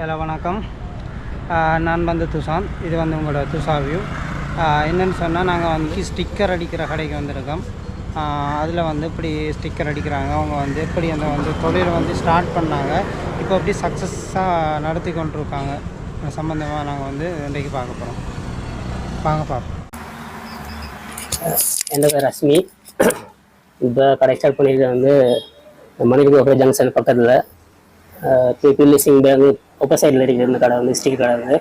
Hello வணக்கம். நான் வந்து துசான் இது வந்து உங்களோட துஷா வியூ என்னென்னு சொன்னால் நாங்கள் வந்து ஸ்டிக்கர் அடிக்கிற கடைக்கு வந்திருக்கோம். அதில் வந்து இப்படி ஸ்டிக்கர் அடிக்கிறாங்க. அவங்க வந்து எப்படி அந்த வந்து தொழில் வந்து ஸ்டார்ட் பண்ணாங்க. இப்போ எப்படி சக்ஸஸாக நடத்தி கொண்டிருக்காங்க. சம்மந்தமாக நாங்கள் வந்து இன்றைக்கு பார்க்க போகிறோம் வாங்க பார்ப்போம். என் பேர் ரஷ்மி. இப்போ கடை ஸ்டார்ட் பண்ணியிருக்க வந்து மணிக்கு ஜங்ஷன் பக்கத்தில் பில்லிசிங் சிங் பேங்க் ஆப்போசைடில் இருக்கிற அந்த கடை வந்து ஸ்டிக்கர் கடை வந்து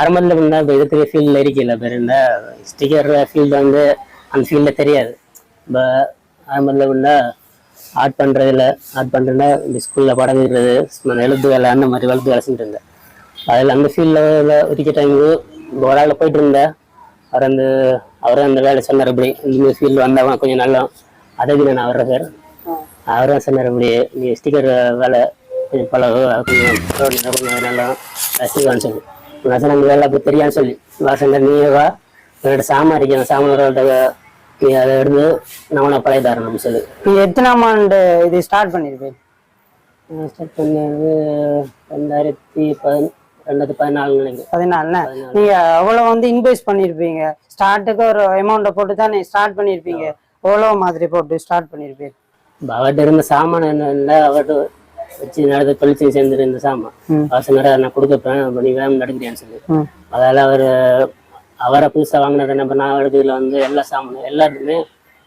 அரமத்தில் இருந்தால் இப்போ இருக்கிற ஃபீல்டில் இருக்கல பேர் இந்த ஸ்டிக்கர் ஃபீல்டு வந்து அந்த ஃபீல்டில் தெரியாது. இப்போ அரமத்தில் இருந்தால் ஆர்ட் பண்ணுறதில்ல ஆர்ட் பண்ணுறதுனா இந்த ஸ்கூலில் படம் இருக்கிறது எழுத்து வேலை அந்த மாதிரி வளர்த்து வேலை செஞ்சுட்டு இருந்தேன். அதில் அந்த ஃபீல்டில் இருக்க டைமுக்கு ஒரு ஆள் போயிட்டு இருந்தேன் அவர் அந்த அவரும் அந்த வேலை சொன்னார் இப்படி இந்த ஃபீல்டு வந்தவன் கொஞ்சம் நல்லா அதவி நான் வர்றேன் பேர் அவரும் சொன்னார் இப்படி நீ ஸ்டிக்கர் வேலை கொஞ்சம் பழகு கொஞ்சம் நல்லா ரசிவான்னு சொல்லி. நான் சொன்ன அந்த வேலை அப்படி தெரியான்னு சொல்லி. வாசங்க நீ வா என்னோட சாமான் இருக்கேன் சாமானோட நீ அதை எடுத்து நான் உனக்கு பழைய அப்படின்னு சொல்லி. நீங்கள் எத்தனாம் ஆண்டு இது ஸ்டார்ட் பண்ணியிருப்பீங்க ஸ்டார்ட் பண்ணது ரெண்டாயிரத்தி பதின ரெண்டாயிரத்தி பதினாலு நினைக்கிறேன். பதினாலுண்ணே நீங்கள் எவ்வளோ வந்து இன்வெஸ்ட் பண்ணியிருப்பீங்க ஸ்டார்ட்டுக்கு ஒரு அமௌண்ட்டை போட்டு தான் நீங்கள் ஸ்டார்ட் பண்ணியிருப்பீங்க எவ்வளோ மாதிரி போட்டு ஸ்டார்ட் பண்ணியிருப்பீங்க இப்ப அவர்கிட்ட இருந்த சாமான் என்ன அவர்கிட்ட வச்சு நடந்த தொழிற்சி சேர்ந்து இருந்த சாமான். ம். வாசனரை நான் கொடுக்கப்பேன் நீ வேணும் நடக்கிறேன்னு சொல்லி. அதால அவர் அவரை புதுசாக வாங்கினது என்ன பண்ண எடுத்ததுல வந்து எல்லா சாமானும் எல்லாத்துக்குமே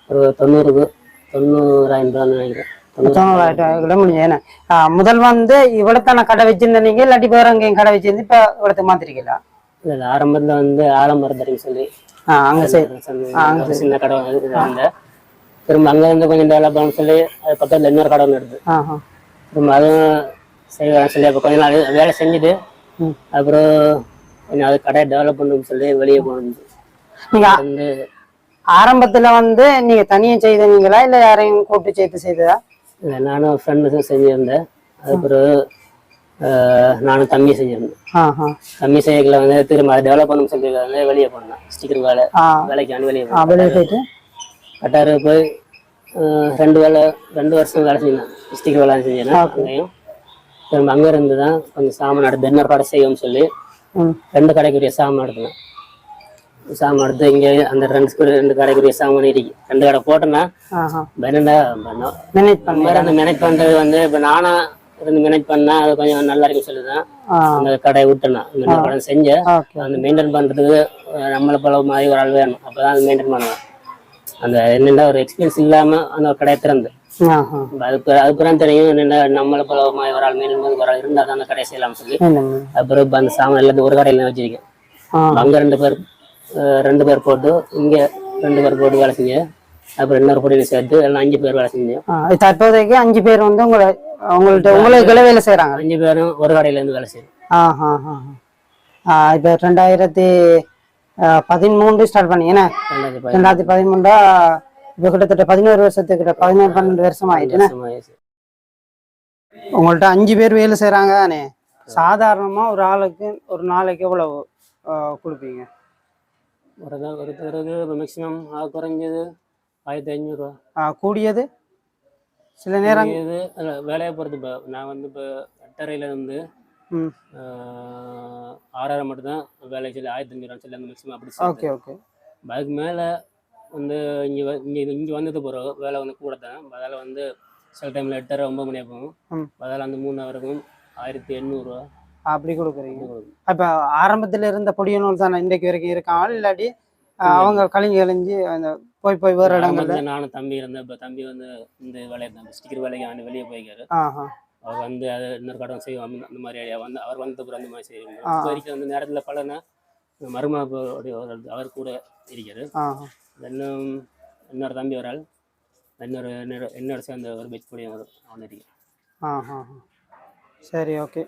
ஒரு தொண்ணூறுக்கு தொண்ணூறாயிரம் ரூபான்னு நினைக்கிறேன். தொண்ணூறு முதல் வந்து இவ்வளோத்தான கடை வச்சிருந்தீங்க? இல்லாட்டி வேற எங்கேயும் கடை வச்சிருந்து இப்போ இவ்வளோத்துக்கு மாத்திருக்கீங்களா? இல்ல, ஆரம்பத்துல வந்து ஆலமரம் தரையும் சொல்லி அங்கே சின்ன கடை வந்து திரும்ப அங்க இருந்து கொஞ்சம் டெவலப் பண்ண சொல்லி அது பக்கத்துல இன்னொரு கடை ஒன்று ஆஹா திரும்ப அதுவும் செய்வேன் சொல்லி அப்போ கொஞ்ச நாள் வேலை செஞ்சுட்டு. அப்புறம் கொஞ்சம் அது கடையை டெவலப் பண்ணணும்னு சொல்லி வெளியே போகணும் நீங்கள் வந்து ஆரம்பத்தில் வந்து நீங்கள் தனியாக செய்தீங்களா இல்லை யாரையும் கூப்பிட்டு சேர்த்து செய்ததா? இல்லை நானும் ஃப்ரெண்டுக்கும் செஞ்சுருந்தேன். அதுக்கப்புறம் நானும் தம்பி செஞ்சிருந்தேன். தம்பி செய்யல வந்து திரும்ப அதை டெவலப் பண்ணணும்னு சொல்லி வந்து வெளியே போனேன். ஸ்டிக்கர் வேலை வெளியே ஆ, வெளியே போயிட்டு? கட்டாரு போய் ரெண்டு வேலை ரெண்டு வருஷம் வேலை செஞ்சேன். ஸ்டிக்கர் வேலை செஞ்சேன். அங்கேயும். திரும்ப அங்கே இருந்து தான் கொஞ்சம் சாமான் எடுத்து இன்னொரு கடை செய்யும்னு சொல்லி ரெண்டு கடைக்குரிய சாமான் எடுத்தேன். சாமான் எடுத்து இங்கே அந்த ரெண்டு ரெண்டு கடைக்குரிய சாமான் இருக்கு. ரெண்டு கடை போட்டேன்னா மேனேஜ் பண்ணி வேற அந்த மேனேஜ் பண்றது வந்து இப்போ நானா இருந்து மேனேஜ் பண்ணா அது கொஞ்சம் நல்லா இருக்கும் சொல்லிதான் அந்த கடையை விட்டேன் இந்த கடை செஞ்சேன். ஓகே. அந்த மெயின்டைன் பண்றதுக்கு அஹ், நம்மளை போல மாதிரி ஒரு ஆள் வேணும். அப்பதான் அது மெயின்டைன் பண்ணுவேன். அந்த என்னென்ன ஒரு எக்ஸ்பீரியன்ஸ் இல்லாம அந்த ஒரு கடையை திறந்து. அதுக்கு அதுக்கப்புறம் தெரியும் என்னென்ன நம்மளை போல மாதிரி ஒரு ஆள் பண்ணி ஒரு ஆள் இருந்தால் தான் அந்த கடையை செய்யலாம்னு சொல்லி. அப்புறம் இப்போ அந்த சாமான் எல்லாத்தையும் ஒரு கடையில் வச்சிருக்கேன். அங்க ரெண்டு பேர் ரெண்டு பேர் போட்டு இங்க ரெண்டு பேர் போட்டு வேலை செஞ்சேன். அப்புறம் இன்னொரு பொடியில் சேர்த்து எல்லாம் அஞ்சு பேர் வேலை இது தற்போதைக்கு அஞ்சு பேர் வந்து உங்களை உங்கள்ட்ட உங்களுக்கு வேலை செய்கிறாங்க அஞ்சு பேரும் ஒரு கடையில இருந்து வேலை ஆ இப்போ ரெண்டாயிரத்தி பதிமூன்று ஸ்டார்ட் ரெண்டாயிரத்தி பதினஞ்சு ரெண்டாயிரத்தி பதிமூன்றா இப்போ கிட்டத்தட்ட பதினோரு வருஷத்துக்கிட்ட பதினோரு பன்னெண்டு வருஷம் ஆயிட்டுண்ணே. உங்கள்ட்ட அஞ்சு பேர் வேலை செய்கிறாங்க தானே. சாதாரணமாக ஒரு ஆளுக்கு ஒரு நாளைக்கு எவ்வளவு ஆ, கொடுப்பீங்க? ஒரு தான் ஒரு பேருக்கு மேக்ஸிமம் குறைஞ்சது ஆயிரத்தி ஐநூறுரூவா ஆ, கூடியது? சில நேரம் இது வேலையை பொறுத்து இப்போ நான் வந்து இப்போ எட்டரையில இருந்து ம் வேலை சொல்லி ஆயிரத்தி அஞ்சூறு சொல்லி அந்த மேக்ஸிமம் அப்படி ஓகே ஓகே. அதுக்கு மேலே வந்து இங்கே இங்கே இங்கே வந்தது பிறகு வேலை வந்து கூட தான் அதில் வந்து சில டைமில் எட்டரை ஒம்பது மணி ஆகும். அதில் அந்த மூணு ஹவருக்கும் ஆயிரத்தி எண்ணூறுரூவா அப்படி கொடுக்குறீங்க. அப்போ ஆரம்பத்தில் இருந்த பொடிய நூல் தானே இன்றைக்கு வரைக்கும் இருக்காங்க இல்லாட்டி அவங்க கழிஞ்சு கழிஞ்சு அந்த போய் போய் வேறு இடங்கள்ல? நானும் தம்பி இருந்தேன் இப்போ தம்பி வந்து இந்த வேலையை ஸ்டிக்கர் வேலைக்கு ஆண்டு வெளியே போய்க்காரு. அவர் வந்து அது இன்னொரு கடன் செய்வோம் அந்த- மாதிரி வந்து அவர் வந்த அப்புறம் அந்த மாதிரி செய்வோம். இப்போ வரைக்கும் அந்த நேரத்தில் பலனா மருமாவுடைய அவர் கூட இருக்காரு ஆஹா இன்னும் இன்னொரு தம்பி ஒரு ஆள் இன்னொரு என்னோட சேர்ந்த ஒரு ஒரு அவன் இருக்கான் ஆஹா சரி ஓகே.